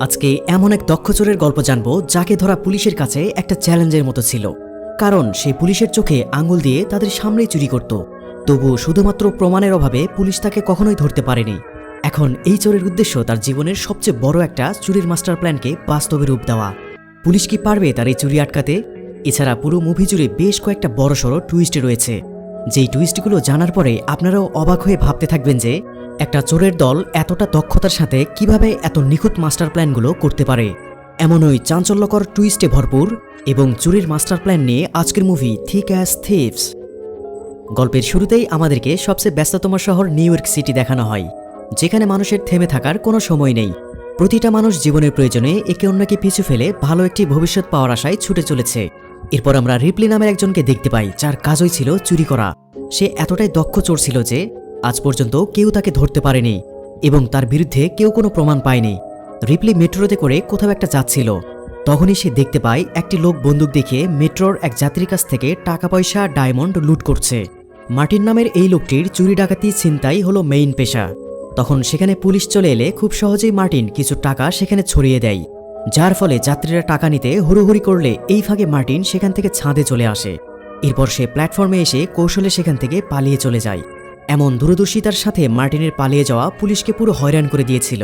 আজকে এমন এক দক্ষ চোরের গল্প জানব যাকে ধরা পুলিশের কাছে একটা চ্যালেঞ্জের মতো ছিল। কারণ সে পুলিশের চোখে আঙুল দিয়ে তাদের সামনেই চুরি করত। তবু শুধুমাত্র প্রমাণের অভাবে পুলিশ তাকে কখনোই ধরতে পারেনি। এখন এই চোরের উদ্দেশ্য তার জীবনের সবচেয়ে বড় একটা চুরির মাস্টার প্ল্যানকে বাস্তবে রূপ দেওয়া। পুলিশ কি পারবে তার এই চুরি আটকাতে? এছাড়া পুরো মুভি জুড়ে বেশ কয়েকটা বড়সড় টুইস্ট রয়েছে। যেই টুইস্টগুলো জানার পরে আপনারাও অবাক হয়ে ভাবতে থাকবেন যে একটা চোরের দল এতটা দক্ষতার সাথে কীভাবে এত নিখুঁত মাস্টার প্ল্যানগুলো করতে পারে? এমন ওই চাঞ্চল্যকর টুইস্টে ভরপুর এবং চুরির মাস্টার প্ল্যান নিয়ে আজকের মুভি থিক অ্যাজ থিপস গল্পের শুরুতেই আমাদেরকে সবচেয়ে ব্যস্ততম শহর নিউ ইয়র্ক সিটি দেখানো হয়, যেখানে মানুষের থেমে থাকার কোনো সময় নেই। প্রতিটা মানুষ জীবনের প্রয়োজনে একে অন্যকে পিছু ফেলে ভালো একটি ভবিষ্যৎ পাওয়ার আশায় ছুটে চলেছে। এরপর আমরা রিপলি নামের একজনকে দেখতে পাই, যার কাজই ছিল চুরি করা। সে এতটাই দক্ষ চোর ছিল যে আজ পর্যন্ত কেউ তাকে ধরতে পারেনি এবং তার বিরুদ্ধে কেউ কোনো প্রমাণ পায়নি। রিপলি মেট্রোতে করে কোথাও একটা যাচ্ছিল। তখনই সে দেখতে পায় একটি লোক বন্দুক দেখিয়ে মেট্রোর এক যাত্রীর কাছ থেকে টাকা পয়সা ডায়মন্ড লুট করছে। মার্টিন নামের এই লোকটির চুরি ডাকাতি ছিনতাই হলো মেইন পেশা। তখন সেখানে পুলিশ চলে এলে খুব সহজেই মার্টিন কিছু টাকা সেখানে ছড়িয়ে দেয়। যার ফলে যাত্রীরা টাকা নিতে হুড়োহুড়ি করলে এই ফাঁকে মার্টিন সেখান থেকে ছাদে চলে আসে। এরপর সে প্ল্যাটফর্মে এসে কৌশলে সেখান থেকে পালিয়ে চলে যায়। এমন দূরদর্শিতার সাথে মার্টিনের পালিয়ে যাওয়া পুলিশকে পুরো হয়রান করে দিয়েছিল।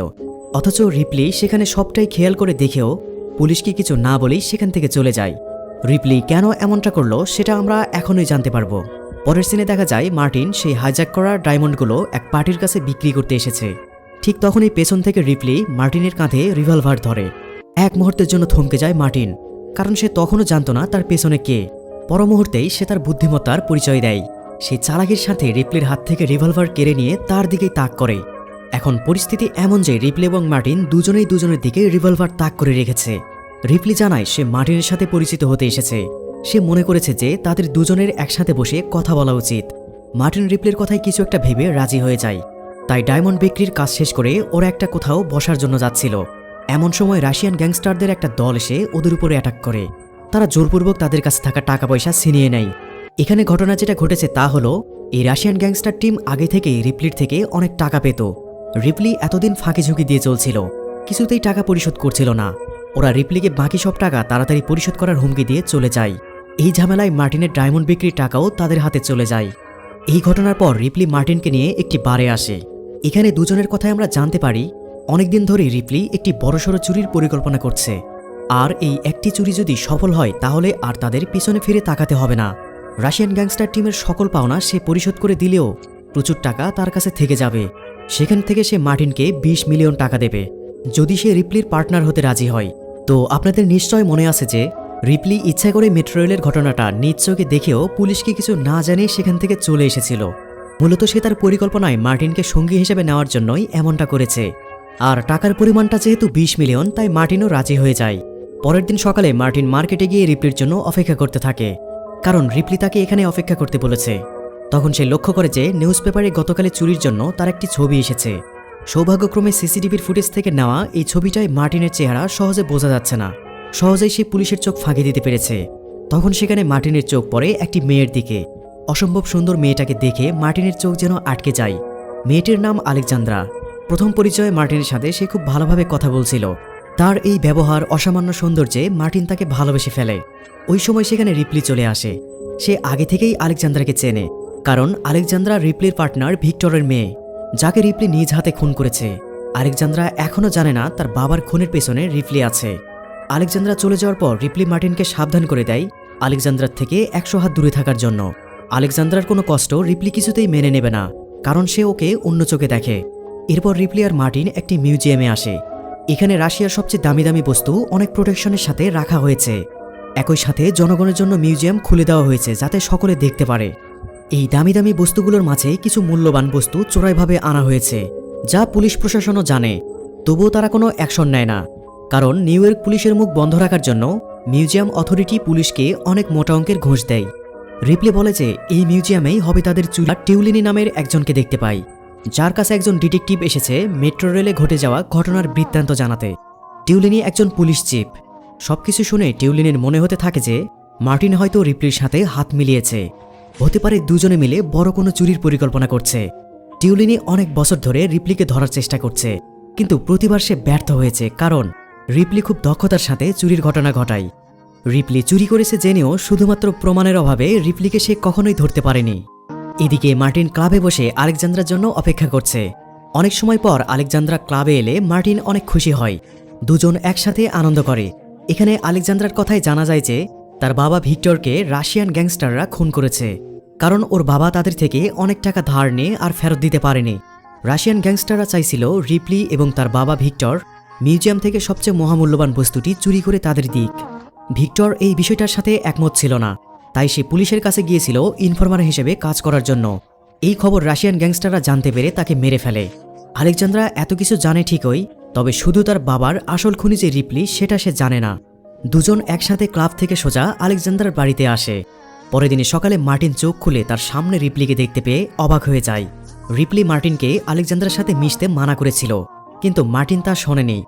অথচ রিপলি সেখানে সবটাই খেয়াল করে দেখেও পুলিশকে কিছু না বলেই সেখান থেকে চলে যায়। রিপলি কেন এমনটা করল সেটা আমরা এখনই জানতে পারব। পরের সিনে দেখা যায় মার্টিন সেই হাইজ্যাক করা ডায়মন্ডগুলো এক পার্টির কাছে বিক্রি করতে এসেছে। ঠিক তখনই পেছন থেকে রিপলি মার্টিনের কাঁধে রিভলভার ধরে। এক মুহূর্তের জন্য থমকে যায় মার্টিন, কারণ সে তখনও জানতো না তার পেছনে কে। পর মুহূর্তেই সে তার বুদ্ধিমত্তার পরিচয় দেয়। সে চালাকির সাথে রিপ্লের হাত থেকে রিভলভার কেড়ে নিয়ে তার দিকেই তাক করে। এখন পরিস্থিতি এমন যে রিপলি এবং মার্টিন দুজনেই দুজনের দিকে রিভলভার তাক করে রেখেছে। রিপলি জানায় সে মার্টিনের সাথে পরিচিত হতে এসেছে। সে মনে করেছে যে তাদের দুজনের একসাথে বসে কথা বলা উচিত। মার্টিন রিপ্লের কথায় কিছু একটা ভেবে রাজি হয়ে যায়। তাই ডায়মন্ড বিক্রির কাজ শেষ করে ওরা একটা কোথাও বসার জন্য যাচ্ছিল। এমন সময় রাশিয়ান গ্যাংস্টারদের একটা দল এসে ওদের উপরে অ্যাটাক করে। তারা জোরপূর্বক তাদের কাছে থাকা টাকা পয়সা ছিনিয়ে নেয়। এখানে ঘটনা যেটা ঘটেছে তা হলো, এই রাশিয়ান গ্যাংস্টার টিম আগে থেকেই রিপলির থেকে অনেক টাকা পেত। রিপলি এতদিন ফাঁকি ঝুঁকি দিয়ে চলছিল, কিছুতেই টাকা পরিশোধ করছিল না। ওরা রিপলিকে বাকি সব টাকা তাড়াতাড়ি পরিশোধ করার হুমকি দিয়ে চলে যায়। এই ঝামেলায় মার্টিনের ডায়মন্ড বিক্রির টাকাও তাদের হাতে চলে যায়। এই ঘটনার পর রিপলি মার্টিনকে নিয়ে একটি বারে আসে। এখানে দুজনের কথায় আমরা জানতে পারি, অনেকদিন ধরে রিপলি একটি বড়সড় চুরির পরিকল্পনা করছে। আর এই একটি চুরি যদি সফল হয়, তাহলে আর তাদের পিছনে ফিরে তাকাতে হবে না। রাশিয়ান গ্যাংস্টার টিমের সকল পাওনা সে পরিশোধ করে দিলেও প্রচুর টাকা তার কাছে থেকে যাবে। সেখান থেকে সে মার্টিনকে ২০ মিলিয়ন টাকা দেবে। যদি সে রিপ্লির পার্টনার হতে রাজি হয়। তো আপনাদের নিশ্চয় মনে আছে যে, রিপ্লি ইচ্ছা করে মেট্রো রেলের ঘটনাটা নিজ চোখে দেখেও পুলিশকে কিছু না জানিয়ে সেখান থেকে চলে এসেছিল। মূলত সে তার পরিকল্পনায় মার্টিনকে সঙ্গী হিসেবে নেওয়ার জন্যই এমনটা করেছে। আর টাকার পরিমাণটা যেহেতু ২০ মিলিয়ন, তাই মার্টিনও রাজি হয়ে যায়। পরের দিন সকালে মার্টিন মার্কেটে গিয়ে রিপ্লির জন্য অপেক্ষা করতে থাকে। কারণ রিপলি তাকে এখানে অপেক্ষা করতে বলেছে। তখন সে লক্ষ্য করে যে নিউজ পেপারে গতকালে চুরির জন্য তার একটি ছবি এসেছে। সৌভাগ্যক্রমে সিসিটিভির ফুটেজ থেকে নেওয়া এই ছবিটায় মার্টিনের চেহারা সহজে বোঝা যাচ্ছে না। সহজেই সে পুলিশের চোখ ফাঁকি দিতে পেরেছে। তখন সেখানে মার্টিনের চোখ পড়ে একটি মেয়ের দিকে। অসম্ভব সুন্দর মেয়েটাকে দেখে মার্টিনের চোখ যেন আটকে যায়। মেয়েটির নাম আলেকজান্দ্রা। প্রথম পরিচয়ে মার্টিনের সাথে সে খুব ভালোভাবে কথা বলছিল। তার এই ব্যবহার অসামান্য সৌন্দর্যে মার্টিন তাকে ভালোবেসে ফেলে। ওই সময় সেখানে রিপলি চলে আসে। সে আগে থেকেই আলেকজান্দ্রাকে চেনে, কারণ আলেকজান্দ্রা রিপলির পার্টনার ভিক্টরের মেয়ে, যাকে রিপলি নিজ হাতে খুন করেছে। আলেকজান্দ্রা এখনও জানে না তার বাবার খুনের পেছনে রিপলি আছে। আলেকজান্দ্রা চলে যাওয়ার পর রিপলি মার্টিনকে সাবধান করে দেয় আলেকজান্দ্রার থেকে একশো হাত দূরে থাকার জন্য। আলেকজান্দ্রার কোনো কষ্ট রিপলি কিছুতেই মেনে নেবে না, কারণ সে ওকে অন্য চোখে দেখে। এরপর রিপলি আর মার্টিন একটি মিউজিয়ামে আসে। এখানে রাশিয়ার সবচেয়ে দামি দামি বস্তু অনেক প্রোটেকশনের সাথে রাখা হয়েছে। একই সাথে জনগণের জন্য মিউজিয়াম খুলে দেওয়া হয়েছে যাতে সকলে দেখতে পারে। এই দামি দামি বস্তুগুলোর মাঝে কিছু মূল্যবান বস্তু চোরাইভাবে আনা হয়েছে, যা পুলিশ প্রশাসনও জানে। তবুও তারা কোনো অ্যাকশন নেয় না। কারণ নিউ ইয়র্ক পুলিশের মুখ বন্ধ রাখার জন্য মিউজিয়াম অথরিটি পুলিশকে অনেক মোটা অঙ্কের ঘুষ দেয়। রিপ্লে বলে যে, এই মিউজিয়ামেই হবে তাদের চুলা টিউলিনি নামের একজনকে দেখতে পাই। যার কাছে একজন ডিটেকটিভ এসেছে মেট্রো রেলে ঘটে যাওয়া ঘটনার বৃত্তান্ত জানাতে। টিউলিনি একজন পুলিশ চিফ। সবকিছু শুনে টিউলিনের মনে হতে থাকে যে, মার্টিন হয়তো রিপ্লির সাথে হাত মিলিয়েছে। হতে পারে দুজনে মিলে বড় কোনো চুরির পরিকল্পনা করছে। টিউলিনি অনেক বছর ধরে রিপ্লিকে ধরার চেষ্টা করছে। কিন্তু প্রতিবার সে ব্যর্থ হয়েছে, কারণ রিপ্লি খুব দক্ষতার সাথে চুরির ঘটনা ঘটায়। রিপ্লি চুরি করেছে জেনেও শুধুমাত্র প্রমাণের অভাবে রিপ্লিকে সে কখনোই ধরতে পারেনি। এদিকে মার্টিন ক্লাবে বসে আলেকজান্দ্রার জন্য অপেক্ষা করছে। অনেক সময় পর আলেকজান্দ্রা ক্লাবে এলে মার্টিন অনেক খুশি হয়। দুজন একসাথে আনন্দ করে। এখানে আলেকজান্দ্রার কথায় জানা যায় যে, তার বাবা ভিক্টরকে রাশিয়ান গ্যাংস্টাররা খুন করেছে। কারণ ওর বাবা তাদের থেকে অনেক টাকা ধার নিয়ে আর ফেরত দিতে পারেনি। রাশিয়ান গ্যাংস্টাররা চাইছিল রিপলি এবং তার বাবা ভিক্টর মিউজিয়াম থেকে সবচেয়ে মহামূল্যবান বস্তুটি চুরি করে তাদের দিক। ভিক্টর এই বিষয়টার সাথে একমত ছিল না। তাই সে পুলিশের কাছে গিয়েছিল ইনফরমার হিসেবে কাজ করার জন্য। এই খবর রাশিয়ান গ্যাংস্টাররা জানতে পেরে তাকে মেরে ফেলে। আলেকজান্দ্রা এত কিছু জানে ঠিকই, তবে শুধু তার বাবার আসল খুনি যে রিপলি, সেটা সে জানে না। দুজন একসাথে ক্লাব থেকে সোজা আলেকজান্দ্রার বাড়িতে আসে। পরের দিনে সকালে মার্টিন চোখ খুলে তার সামনে রিপলিকে দেখতে পেয়ে অবাক হয়ে যায়। রিপলি মার্টিনকে আলেকজান্দ্রার সাথে মিশতে মানা করেছিল, কিন্তু মার্টিন তা শোনেনি।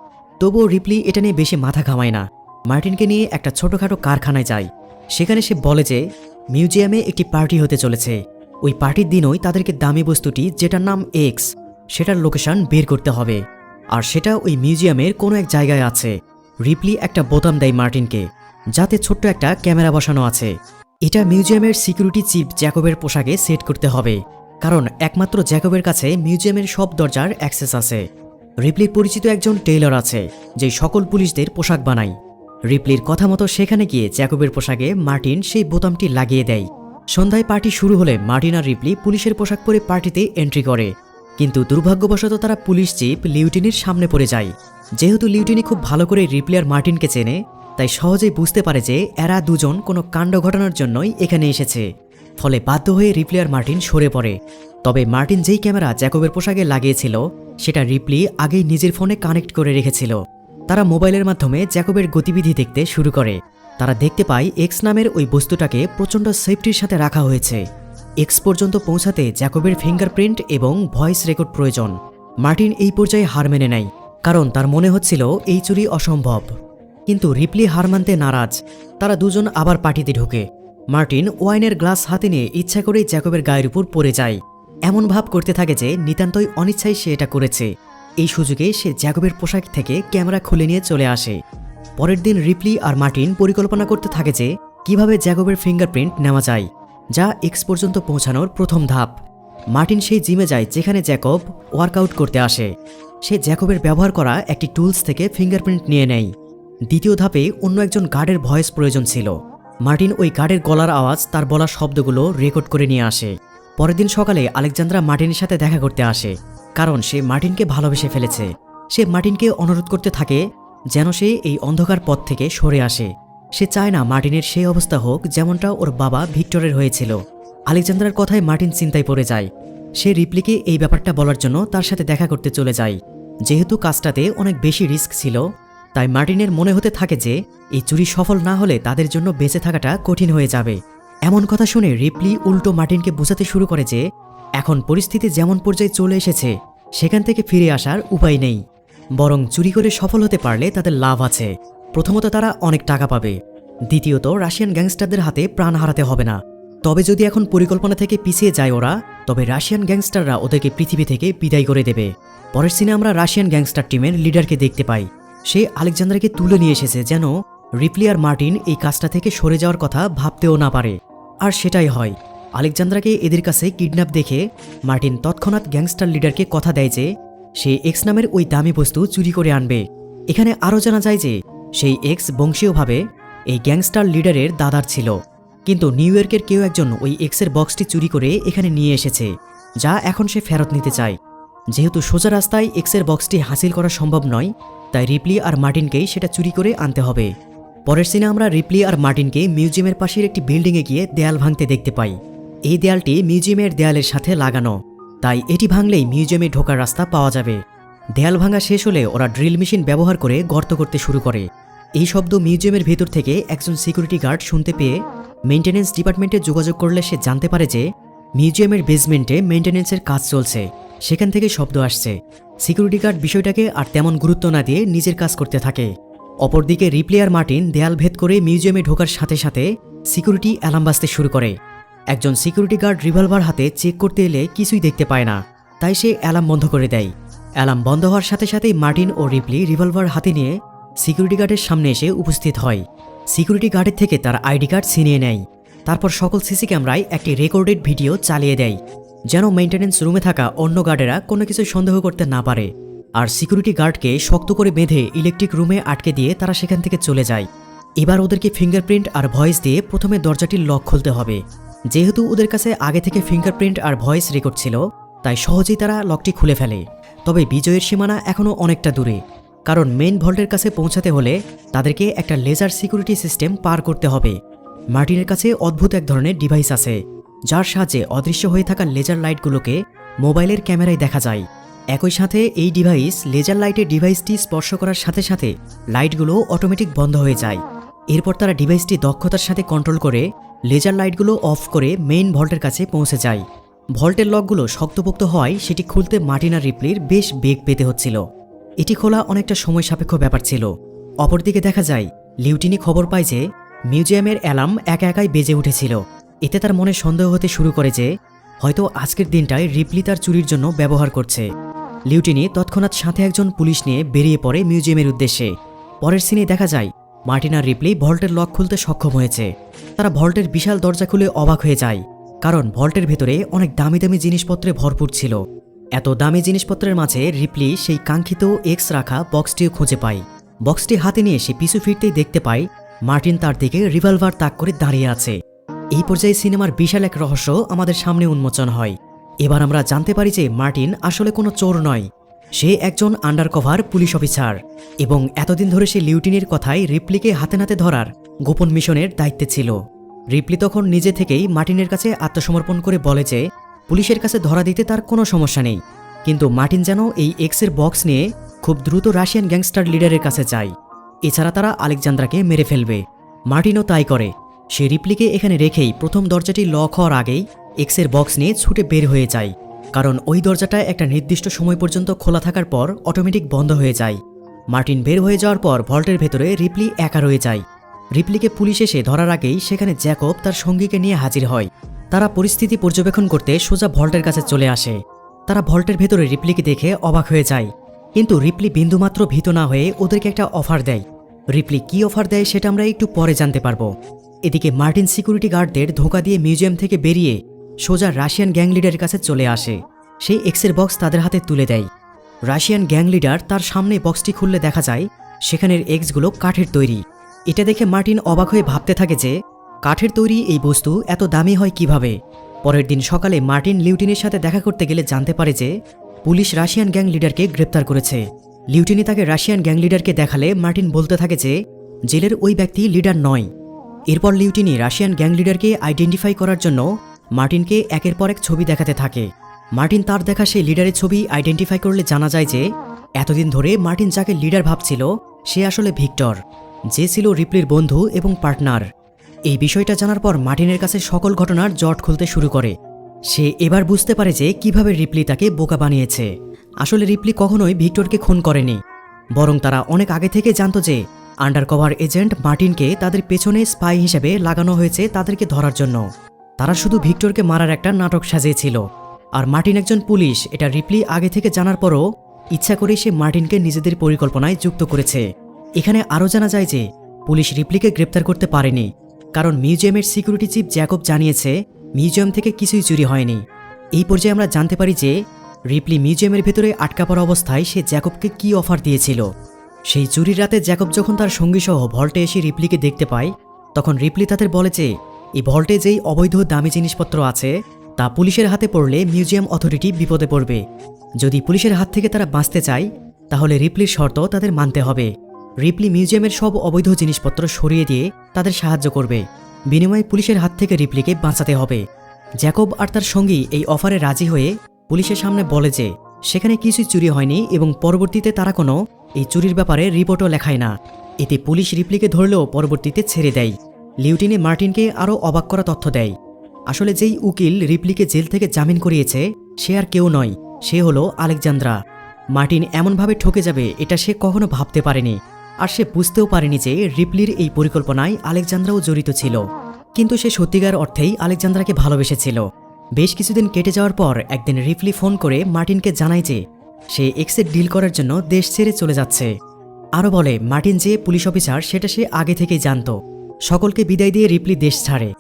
তবুও রিপলি এটা নিয়ে বেশি মাথা ঘামায় না। মার্টিনকে নিয়ে একটা ছোটখাটো কারখানায় যায়। সেখানে সে বলে যে, মিউজিয়ামে একটি পার্টি হতে চলেছে। ওই পার্টির দিনই তাদেরকে দামি বস্তুটি, যেটার নাম এক্স সেটার লোকেশন বের করতে হবে। আর সেটা ওই মিউজিয়ামের কোনো এক জায়গায় আছে। রিপলি একটা বোতাম দেয় মার্টিনকে, যাতে ছোট্ট একটা ক্যামেরা বসানো আছে। এটা মিউজিয়ামের সিকিউরিটি চিফ জ্যাকবের পোশাকে সেট করতে হবে। কারণ একমাত্র জ্যাকবের কাছে মিউজিয়ামের সব দরজার অ্যাক্সেস আছে। রিপলির পরিচিত একজন টেইলর আছে, যে সকল পুলিশদের পোশাক বানায়। রিপলির কথা মতো সেখানে গিয়ে জ্যাকবের পোশাকে মার্টিন সেই বোতামটি লাগিয়ে দেয়। সন্ধ্যায় পার্টি শুরু হলে মার্টিন আর রিপলি পুলিশের পোশাক পরে পার্টিতে এন্ট্রি করে। কিন্তু দুর্ভাগ্যবশত তারা পুলিশ চিপ লিউটিনির সামনে পড়ে যায়। যেহেতু লিউটিনি খুব ভালো করে রিপলি আর মার্টিনকে চেনে, তাই সহজেই বুঝতে পারে যে এরা দুজন কোনো কাণ্ড ঘটানোর জন্যই এখানে এসেছে। ফলে বাধ্য হয়ে রিপলি আর মার্টিন সরে পড়ে। তবে মার্টিন যেই ক্যামেরা জ্যাকবের পোশাকে লাগিয়েছিল, সেটা রিপলি আগেই নিজের ফোনে কানেক্ট করে রেখেছিল। তারা মোবাইলের মাধ্যমে জ্যাকবের গতিবিধি দেখতে শুরু করে। তারা দেখতে পায় এক্স নামের ওই বস্তুটাকে প্রচণ্ড সেফটির সাথে রাখা হয়েছে। এক্স পর্যন্ত পৌঁছাতে জ্যাকবের ফিঙ্গারপ্রিন্ট এবং ভয়েস রেকর্ড প্রয়োজন। মার্টিন এই পর্যায়ে হার মেনে নেয়, কারণ তার মনে হচ্ছিল এই চুরি অসম্ভব। কিন্তু রিপলি হার মানতে নারাজ। তারা দুজন আবার পার্টিতে ঢোকে। মার্টিন ওয়াইনের গ্লাস হাতে নিয়ে ইচ্ছা করেই জ্যাকবের গায়ের উপর পড়ে যায়। এমন ভাব করতে থাকে যে নিতান্তই অনিচ্ছায় সে এটা করেছে। এই সুযোগে সে জ্যাকবের পোশাক থেকে ক্যামেরা খুলে নিয়ে চলে আসে। পরের দিন রিপলি আর মার্টিন পরিকল্পনা করতে থাকে যে কীভাবে জ্যাকবের ফিঙ্গারপ্রিন্ট নেওয়া যায়, যা এক্স পর্যন্ত পৌঁছানোর প্রথম ধাপ। মার্টিন সেই জিমে যায় যেখানে জ্যাকব ওয়ার্কআউট করতে আসে। সে জ্যাকবের ব্যবহার করা একটি টুলস থেকে ফিঙ্গারপ্রিন্ট নিয়ে নেয়। দ্বিতীয় ধাপে অন্য একজন গার্ডের ভয়েস প্রয়োজন ছিল। মার্টিন ওই গার্ডের গলার আওয়াজ, তার বলা শব্দগুলো রেকর্ড করে নিয়ে আসে। পরের দিন সকালে আলেকজান্দ্রা মার্টিনের সাথে দেখা করতে আসে। কারণ সে মার্টিনকে ভালোবেসে ফেলেছে। সে মার্টিনকে অনুরোধ করতে থাকে যেন সে এই অন্ধকার পথ থেকে সরে আসে। সে চায় না মার্টিনের সেই অবস্থা হোক যেমনটা ওর বাবা ভিক্টরের হয়েছিল। আলেকজান্দ্রার কথায় মার্টিন চিন্তায় পড়ে যায়। সে রিপ্লিকে এই ব্যাপারটা বলার জন্য তার সাথে দেখা করতে চলে যায়। যেহেতু কাজটাতে অনেক বেশি রিস্ক ছিল, তাই মার্টিনের মনে হতে থাকে যে এই চুরি সফল না হলে তাদের জন্য বেঁচে থাকাটা কঠিন হয়ে যাবে। এমন কথা শুনে রিপলি উল্টো মার্টিনকে বোঝাতে শুরু করে যে এখন পরিস্থিতি যেমন পর্যায়ে চলে এসেছে, সেখান থেকে ফিরে আসার উপায় নেই। বরং চুরি করে সফল হতে পারলে তাদের লাভ আছে। প্রথমত তারা অনেক টাকা পাবে। দ্বিতীয়ত, রাশিয়ান গ্যাংস্টারদের হাতে প্রাণ হারাতে হবে না। তবে যদি এখন পরিকল্পনা থেকে পিছিয়ে যায় ওরা, তবে রাশিয়ান গ্যাংস্টাররা ওদেরকে পৃথিবী থেকে বিদায় করে দেবে। পরের সিনে আমরা রাশিয়ান গ্যাংস্টার টিমের লিডারকে দেখতে পাই। সে আলেকজান্দ্রাকে তুলে নিয়ে এসেছে যেন রিপলি আর মার্টিন এই কাজটা থেকে সরে যাওয়ার কথা ভাবতেও না পারে। আর সেটাই হয়। আলেকজান্দ্রাকে এদের কাছে কিডন্যাপ দেখে মার্টিন তৎক্ষণাৎ গ্যাংস্টার লিডারকে কথা দেয় যে, সে এক্স নামের ওই দামি বস্তু চুরি করে আনবে। এখানে আরও জানা যায় যে, সেই এক্স বংশীয়ভাবে এই গ্যাংস্টার লিডারের দাদার ছিল। কিন্তু নিউ ইয়র্কের কেউ একজন ওই এক্সের বক্সটি চুরি করে এখানে নিয়ে এসেছে, যা এখন সে ফেরত নিতে চায়। যেহেতু সোজা রাস্তায় এক্সের বক্সটি হাসিল করা সম্ভব নয়, তাই রিপলি আর মার্টিনকেই সেটা চুরি করে আনতে হবে। পরের সিনে আমরা রিপলি আর মার্টিনকে মিউজিয়ামের পাশের একটি বিল্ডিংয়ে গিয়ে দেয়াল ভাঙতে দেখতে পাই। এই দেয়ালটি মিউজিয়ামের দেয়ালের সাথে লাগানো, তাই এটি ভাঙলেই মিউজিয়ামে ঢোকার রাস্তা পাওয়া যাবে। দেয়াল ভাঙা শেষ হলে ওরা ড্রিল মেশিন ব্যবহার করে গর্ত করতে শুরু করে। এই শব্দ মিউজিয়ামের ভেতর থেকে একজন সিকিউরিটি গার্ড শুনতে পেয়ে মেইনটেনেন্স ডিপার্টমেন্টে যোগাযোগ করলে সে জানতে পারে যে মিউজিয়ামের বেসমেন্টে মেইনটেনেন্সের কাজ চলছে। সেখান থেকে শব্দ আসছে। সিকিউরিটি গার্ড বিষয়টাকে আর তেমন গুরুত্ব না দিয়ে নিজের কাজ করতে থাকে। অপরদিকে রিপ্লেয়ার মার্টিন দেয়াল ভেদ করে মিউজিয়ামে ঢোকার সাথে সাথে সিকিউরিটি অ্যালার্ম বাজতে শুরু করে। একজন সিকিউরিটি গার্ড রিভলভার হাতে চেক করতে এলে কিছুই দেখতে পায় না। তাই সে অ্যালার্ম বন্ধ করে দেয়। অ্যালার্ম বন্ধ হওয়ার সাথে সাথেই মার্টিন ও রিপলি রিভলভার হাতে নিয়ে সিকিউরিটি গার্ডের সামনে এসে উপস্থিত হয়। সিকিউরিটি গার্ডের থেকে তার আইডি কার্ড ছিনিয়ে নেয়। তারপর সকল সিসি ক্যামেরায় একটি রেকর্ডেড ভিডিও চালিয়ে দেয়, যেন মেইনটেনেন্স রুমে থাকা অন্য গার্ডেরা কোনো কিছু সন্দেহ করতে না পারে। আর সিকিউরিটি গার্ডকে শক্ত করে বেঁধে ইলেকট্রিক রুমে আটকে দিয়ে তারা সেখান থেকে চলে যায়। এবার ওদেরকে ফিঙ্গারপ্রিন্ট আর ভয়েস দিয়ে প্রথমে দরজাটির লক খুলতে হবে। যেহেতু ওদের কাছে আগে থেকে ফিঙ্গারপ্রিন্ট আর ভয়েস রেকর্ড ছিল, তাই সহজেই তারা লকটি খুলে ফেলে। তবে বিজয়ের সীমানা এখনও অনেকটা দূরে। কারণ মেন ভল্টের কাছে পৌঁছাতে হলে তাদেরকে একটা লেজার সিকিউরিটি সিস্টেম পার করতে হবে। মার্টিনের কাছে অদ্ভুত এক ধরনের ডিভাইস আছে, যার সাহায্যে অদৃশ্য হয়ে থাকা লেজার লাইটগুলোকে মোবাইলের ক্যামেরায় দেখা যায়। একই সাথে এই ডিভাইস লেজার লাইটের ডিভাইসটি স্পর্শ করার সাথে সাথে লাইটগুলো অটোমেটিক বন্ধ হয়ে যায়। এরপর তারা ডিভাইসটি দক্ষতার সাথে কন্ট্রোল করে লেজার লাইটগুলো অফ করে মেইন ভল্টের কাছে পৌঁছে যায়। ভল্টের লকগুলো শক্তপোক্ত হওয়ায় সেটি খুলতে মার্টিনা রিপ্লির বেশ বেগ পেতে হচ্ছিল। এটি খোলা অনেকটা সময় সাপেক্ষ ব্যাপার ছিল। অপরদিকে দেখা যায়, লিউটিনি খবর পায় যে, মিউজিয়ামের অ্যালার্ম একা একাই বেজে উঠেছিল। এতে তার মনে সন্দেহ হতে শুরু করে যে, হয়তো আজকের দিনটায় রিপ্লি তার চুরির জন্য ব্যবহার করছে। লিউটিনি তৎক্ষণাৎ সাথে একজন পুলিশ নিয়ে বেরিয়ে পড়ে মিউজিয়ামের উদ্দেশ্যে। পরের সিনে দেখা যায় মার্টিনা রিপ্লি ভল্টের লক খুলতে সক্ষম হয়েছে। তারা ভল্টের বিশাল দরজা খুলে অবাক হয়ে যায়, কারণ ভল্টের ভেতরে অনেক দামি দামি জিনিসপত্রে ভরপুর ছিল। এত দামি জিনিসপত্রের মাঝে রিপ্লি সেই কাঙ্ক্ষিত এক্স রাখা বক্সটিও খুঁজে পায়। বক্সটি হাতে নিয়ে সে পিছু ফিরতেই দেখতে পায়, মার্টিন তার দিকে রিভলভার তাক করে দাঁড়িয়ে আছে। এই পর্যায়ে সিনেমার বিশাল এক রহস্য আমাদের সামনে উন্মোচন হয়। এবার আমরা জানতে পারি যে মার্টিন আসলে কোনো চোর নয়। সে একজন আন্ডারকভার পুলিশ অফিসার এবং এতদিন ধরে সে লিউটিনির কথায় রিপ্লিকে হাতে নাতে ধরার গোপন মিশনের দায়িত্বে ছিল। রিপ্লি তখন নিজে থেকেই মার্টিনের কাছে আত্মসমর্পণ করে বলে যে, পুলিশের কাছে ধরা দিতে তার কোনো সমস্যা নেই, কিন্তু মার্টিন যেন এই এক্সের বক্স নিয়ে খুব দ্রুত রাশিয়ান গ্যাংস্টার লিডারের কাছে যায়। এছাড়া তারা আলেকজান্দ্রাকে মেরে ফেলবে। মার্টিনও তাই করে। সে রিপ্লিকে এখানে রেখেই প্রথম দরজাটি লক হওয়ার আগেই এক্সের বক্স নিয়ে ছুটে বের হয়ে যায়। কারণ ওই দরজাটা একটা নির্দিষ্ট সময় পর্যন্ত খোলা থাকার পর অটোমেটিক বন্ধ হয়ে যায়। মার্টিন বের হয়ে যাওয়ার পর ভল্টের ভেতরে রিপলি একা রয়ে যায়। রিপ্লিকে পুলিশ এসে ধরার আগেই সেখানে জ্যাকব তার সঙ্গীকে নিয়ে হাজির হয়। তারা পরিস্থিতি পর্যবেক্ষণ করতে সোজা ভল্টের কাছে চলে আসে। তারা ভল্টের ভেতরে রিপ্লিকে দেখে অবাক হয়ে যায়। কিন্তু রিপ্লি বিন্দুমাত্র ভীত না হয়ে ওদেরকে একটা অফার দেয়। রিপ্লি কি অফার দেয় সেটা আমরা একটু পরে জানতে পারব। এদিকে মার্টিন সিকিউরিটি গার্ডদের ধোকা দিয়ে মিউজিয়াম থেকে বেরিয়ে সোজা রাশিয়ান গ্যাং লিডারের কাছে চলে আসে। সেই এক্সের বক্স তাদের হাতে তুলে দেয়। রাশিয়ান গ্যাং লিডার তার সামনে বক্সটি খুললে দেখা যায়, সেখানের এক্সগুলো কাঠের তৈরি। এটা দেখে মার্টিন অবাক হয়ে ভাবতে থাকে যে, কাঠের তৈরি এই বস্তু এত দামি হয় কীভাবে? পরের দিন সকালে মার্টিন লিউটিনের সাথে দেখা করতে গেলে জানতে পারে যে, পুলিশ রাশিয়ান গ্যাং লিডারকে গ্রেপ্তার করেছে। লিউটিনি তাকে রাশিয়ান গ্যাং লিডারকে দেখালে মার্টিন বলতে থাকে যে, জেলের ওই ব্যক্তি লিডার নয়। এরপর লিউটিনি রাশিয়ান গ্যাং লিডারকে আইডেন্টিফাই করার জন্য মার্টিনকে একের পর এক ছবি দেখাতে থাকে। মার্টিন তার দেখা সেই লিডারের ছবি আইডেন্টিফাই করলে জানা যায় যে, এতদিন ধরে মার্টিন যাকে লিডার ভাবছিল, সে আসলে ভিক্টর, যে ছিল রিপ্লির বন্ধু এবং পার্টনার। এই বিষয়টা জানার পর মার্টিনের কাছে সকল ঘটনার জট খুলতে শুরু করে। সে এবার বুঝতে পারে যে কীভাবে রিপ্লি তাকে বোকা বানিয়েছে। আসলে রিপ্লি কখনোই ভিক্টরকে খুন করেনি। বরং তারা অনেক আগে থেকে জানত যে আন্ডারকভার এজেন্ট মার্টিনকে তাদের পেছনে স্পাই হিসেবে লাগানো হয়েছে তাদেরকে ধরার জন্য। তারা শুধু ভিক্টরকে মারার একটা নাটক সাজিয়েছিল। আর মার্টিন একজন পুলিশ, এটা রিপ্লি আগে থেকে জানার পরও ইচ্ছা করেই সে মার্টিনকে নিজেদের পরিকল্পনায় যুক্ত করেছে। এখানে আরও জানা যায় যে, পুলিশ রিপ্লিকে গ্রেপ্তার করতে পারেনি, কারণ মিউজিয়ামের সিকিউরিটি চিফ জ্যাকব জানিয়েছে, মিউজিয়াম থেকে কিছুই চুরি হয়নি। এই পর্যায়ে আমরা জানতে পারি যে, রিপ্লি মিউজিয়ামের ভেতরে আটকা পড়া অবস্থায় সে জ্যাকবকে কি অফার দিয়েছিল। সেই চুরির রাতে জ্যাকব যখন তার সঙ্গীসহ ভল্টে এসে রিপ্লিকে দেখতে পায়, তখন রিপ্লি তাদের বলে যে এই ভল্টে যেই অবৈধ দামি জিনিসপত্র আছে, তা পুলিশের হাতে পড়লে মিউজিয়াম অথরিটি বিপদে পড়বে। যদি পুলিশের হাত থেকে তারা বাঁচতে চায়, তাহলে রিপ্লির শর্ত তাদের মানতে হবে। রিপ্লি মিউজিয়ামের সব অবৈধ জিনিসপত্র সরিয়ে দিয়ে তাদের সাহায্য করবে। বিনিময়ে পুলিশের হাত থেকে রিপ্লিকে বাঁচাতে হবে। জ্যাকব আর তার সঙ্গী এই অফারে রাজি হয়ে পুলিশের সামনে বলে যে, সেখানে কিছুই চুরি হয়নি এবং পরবর্তীতে তারা কোনো এই চুরির ব্যাপারে রিপোর্টও লেখায় না। এতে পুলিশ রিপ্লিকে ধরলেও পরবর্তীতে ছেড়ে দেয়। লিউটিনে মার্টিনকে আরও অবাক করা তথ্য দেয়। আসলে যেই উকিল রিপলিকে জেল থেকে জামিন করিয়েছে, সে আর কেউ নয়, সে হলো আলেকজান্দ্রা। মার্টিন এমনভাবে ঠকে যাবে, এটা সে কখনো ভাবতে পারেনি। আর সে বুঝতেও পারেনি যে রিপলির এই পরিকল্পনায় আলেকজান্দ্রাও জড়িত ছিল। কিন্তু সে সত্যিকার অর্থেই আলেকজান্দ্রাকে ভালোবেসেছিল। বেশ কিছুদিন কেটে যাওয়ার পর একদিন রিপলি ফোন করে মার্টিনকে জানায় যে, সে এক্সের ডিল করার জন্য দেশ ছেড়ে চলে যাচ্ছে। আরও বলে, মার্টিন যে পুলিশ অফিসার, সেটা সে আগে থেকেই জানতো। সকলকে বিদায় দিয়ে রিপলি দেশ ছাড়ে।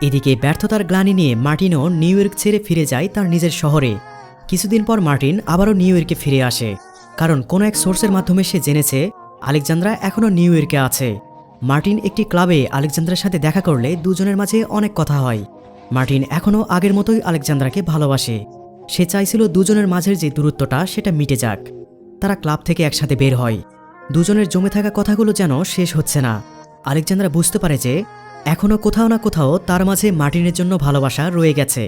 এদিকে ব্যর্থতার গ্লানি নিয়ে মার্টিনও নিউ ইয়র্ক ছেড়ে ফিরে যায় তার নিজের শহরে। কিছুদিন পর মার্টিন আবারও নিউ ইয়র্কে ফিরে আসে। কারণ কোনো এক সোর্সের মাধ্যমে সে জেনেছে, আলেকজান্দ্রা এখনও নিউ ইয়র্কে আছে। মার্টিন একটি ক্লাবে আলেকজান্দ্রার সাথে দেখা করলে দুজনের মাঝে অনেক কথা হয়। মার্টিন এখনও আগের মতোই আলেকজান্দ্রাকে ভালোবাসে। সে চাইছিল দুজনের মাঝের যে দূরত্বটা, সেটা মিটে যাক। তারা ক্লাব থেকে একসাথে বের হয়। দুজনের জমে থাকা কথাগুলো যেন শেষ হচ্ছে না। আলেকজান্দ্রা বুঝতে পারে যে এখনও কোথাও না কোথাও তার মাঝে মার্টিনের জন্য ভালোবাসা রয়ে গেছে,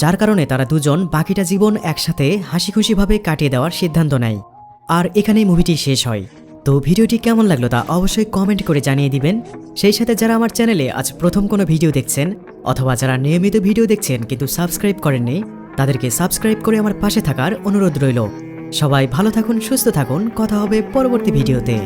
যার কারণে তারা দুজন বাকিটা জীবন একসাথে হাসি খুশিভাবে কাটিয়ে দেওয়ার সিদ্ধান্ত নেয়। আর এখানেই মুভিটি শেষ হয়। তো ভিডিওটি কেমন লাগল তা অবশ্যই কমেন্ট করে জানিয়ে দিবেন। সেই সাথে যারা আমার চ্যানেলে আজ প্রথম কোনো ভিডিও দেখছেন অথবা যারা নিয়মিত ভিডিও দেখছেন কিন্তু সাবস্ক্রাইব করেননি, তাদেরকে সাবস্ক্রাইব করে আমার পাশে থাকার অনুরোধ রইল। সবাই ভালো থাকুন, সুস্থ থাকুন, কথা হবে পরবর্তী ভিডিওতে।